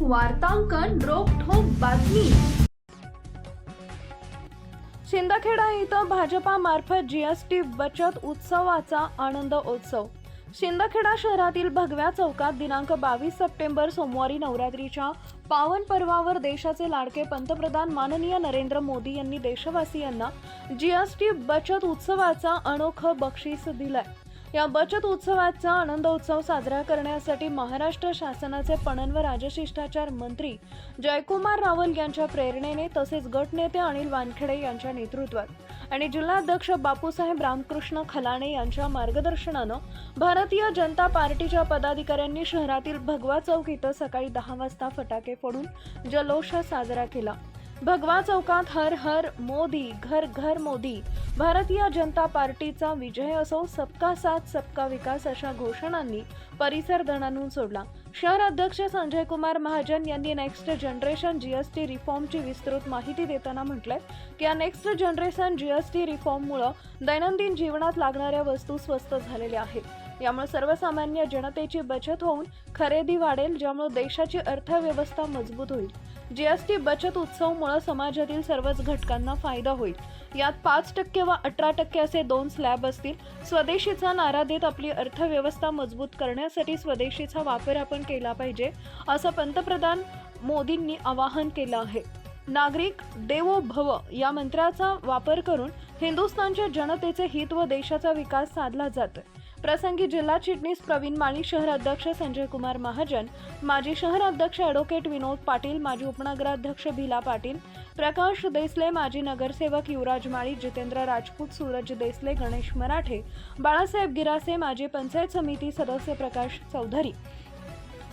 वार्तांकन रोखोक बातमी. शिंदखेडा इथं भाजपामार्फत जीएसटी बचत उत्सवाचा आनंद उत्सव. शिंदखेडा शहरातील भगव्या चौकात दिनांक बावीस सप्टेंबर सोमवारी नवरात्रीच्या पावन पर्वावर देशाचे लाडके पंतप्रधान माननीय नरेंद्र मोदी यांनी देशवासियांना जीएसटी बचत उत्सवाचा अनोखं बक्षीस दिलंय. या बचत उत्सवाचा आनंद उत्सव साजरा करण्यासाठी महाराष्ट्र शासनाचे पणन व राजशिष्टाचार मंत्री जयकुमार रावल यांच्या प्रेरणेने तसेच गटनेते अनिल वानखेडे यांच्या नेतृत्वात आणि जिल्हाध्यक्ष बापूसाहेब रामकृष्ण खलाणे यांच्या मार्गदर्शनानं भारतीय जनता पार्टीच्या पदाधिकाऱ्यांनी शहरातील भगवा चौक इथं सकाळी दहा वाजता फटाके फोडून जल्लोष साजरा केला. भगवा चौकात हर हर मोदी घर घर मोदी भारतीय जनता पार्टीचा विजय असो सबका साथ सबका विकास अशा घोषणांनी परिसर दणानून सोडला. शहर अध्यक्ष संजय कुमार महाजन यांनी नेक्स्ट जनरेशन जीएसटी रिफॉर्मची विस्तृत माहिती देताना म्हटलंय की या नेक्स्ट जनरेशन जीएसटी रिफॉर्ममुळं दैनंदिन जीवनात लागणाऱ्या वस्तू स्वस्त झालेल्या आहेत. यामुळे सर्वसामान्य जनतेची बचत होऊन खरेदी वाढेल ज्यामुळे देशाची अर्थव्यवस्था मजबूत होईल. जीएसटी बचत उत्सवमुळे समाजातील सर्वच घटकांना फायदा होईल. यात पाच टक्के व अठरा टक्के असे दोन स्लॅब असतील. स्वदेशीचा नारा देत आपली अर्थव्यवस्था मजबूत करण्यासाठी स्वदेशीचा वापर आपण केला पाहिजे असं पंतप्रधान मोदींनी आवाहन केलं आहे. नागरिक देवो भव या मंत्राचा वापर करून हिंदुस्थानच्या जनतेचे हित व देशाचा विकास साधला जातोय. प्रसंगी जिल्हा चिटणीस प्रवीण माळी शहर अध्यक्ष संजय कुमार महाजन माजी शहर अध्यक्ष ॲडव्होकेट विनोद पाटील माजी उपनगराध्यक्ष भिला पाटील प्रकाश देसले माजी नगरसेवक युवराज माळी जितेंद्र राजपूत सूरज देसले गणेश मराठे बाळासाहेब गिरासे माजी पंचायत समिती सदस्य प्रकाश चौधरी.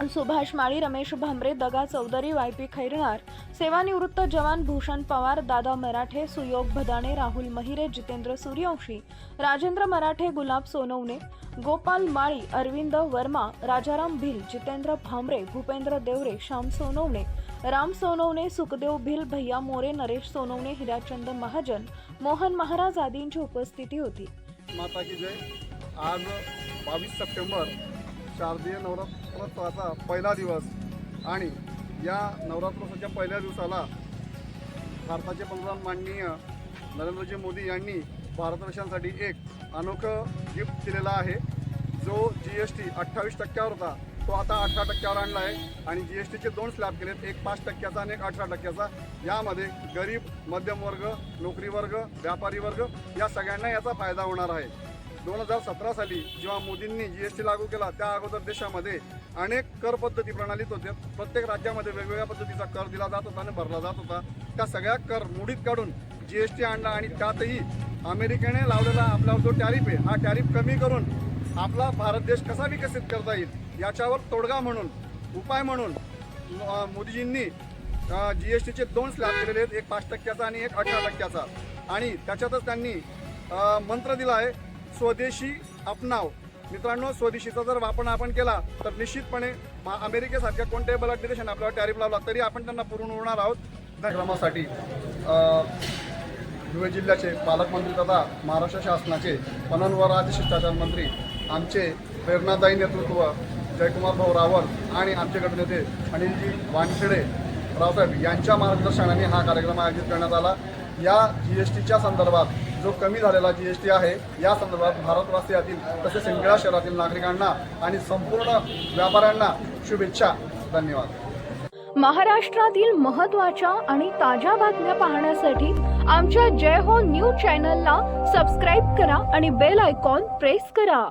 सुभाष माळी रमेश भांबरे दगा चौधरी वाय पी खैरणार सेवानिवृत्त जवान भूषण पवार दादा मराठे सुयोग भदाणे राहुल महिरे जितेंद्र सूर्यवंशी राजेंद्र मराठे गुलाब सोनवणे गोपाल माळी अरविंद वर्मा राजाराम भिल जितेंद्र भांबरे भूपेंद्र देवरे श्याम सोनवणे राम सोनवणे सुखदेव भिल भैया मोरे नरेश सोनवणे हिराचंद महाजन मोहन महाराज आदींची उपस्थिती होती. माता की जय. आज बावीस सप्टेंबर शारदीय नवरात्रोत्सवाचा पहिला दिवस आणि या नवरात्रोत्सवाच्या पहिल्या दिवसाला भारताचे पंतप्रधान माननीय नरेंद्रजी मोदी यांनी भारतवर्षांसाठी एक अनोखं गिफ्ट दिलेला आहे. जो जी एस टी अठ्ठावीस टक्क्यावर होता. तो आता अठरा टक्क्यावर आणला आहे. आणि जी एस टीचे दोन स्लॅब केलेत. एक पाच टक्क्याचा आणि एक अठरा टक्क्याचा. यामध्ये गरीब मध्यम वर्ग नोकरी वर्ग व्यापारी वर्ग या सगळ्यांना याचा फायदा होणार आहे. दोन हजार सतरा साली जेव्हा मोदींनी जी एस टी लागू केला त्या अगोदर देशामध्ये अनेक कर पद्धती प्रणालीत होते प्रत्येक राज्यामध्ये वेगवेगळ्या पद्धतीचा कर दिला जात होता आणि भरला जात होता. त्या सगळ्या कर मुडीत काढून जी एस टी आणला आणि त्यातही अमेरिकेने लावलेला आपला जो टॅरिफ आहे हा टॅरिफ कमी करून आपला भारत देश कसा विकसित करता येईल याच्यावर तोडगा म्हणून उपाय म्हणून मोदीजींनी जी एस टीचे दोन स्लॅब केलेले आहेत. एक पाच टक्क्याचा आणि एक अठरा टक्क्याचा. आणि त्याच्यातच त्यांनी मंत्र दिला आहे स्वदेशी अपनाव. मित्रांनो स्वदेशीचा जर वापर आपण केला तर निश्चितपणे मा- अमेरिकेसारख्या कोणत्याही बलाढ्य देशाने आपल्याला टॅरिफ लावला तरी आपण त्यांना पुरून होणार आहोत. कार्यक्रमासाठी धुळे जिल्ह्याचे पालकमंत्री तथा महाराष्ट्र शासनाचे पणन व राजशिष्टाचार मंत्री आमचे प्रेरणादायी नेतृत्व जयकुमार भाऊ रावल आणि आमचे गटनेते अनिलजी वानखेडे रावसाहेब यांच्या मार्गदर्शनाने हा कार्यक्रम आयोजित करण्यात आला. या जी एस टीच्या संदर्भात जो कमी झालेला जी एस टी आहे या संदर्भात भारतवासियातील तसेच सिंगळा शहरातील नागरिकांना आणि संपूर्ण व्यापाऱ्यांना शुभेच्छा. धन्यवाद. महाराष्ट्रातील महत्त्वाच्या आणि ताज्या बातम्या पाहण्यासाठी आमच्या जय हो न्यूज चॅनलला सबस्क्राईब करा आणि बेल आयकॉन प्रेस करा.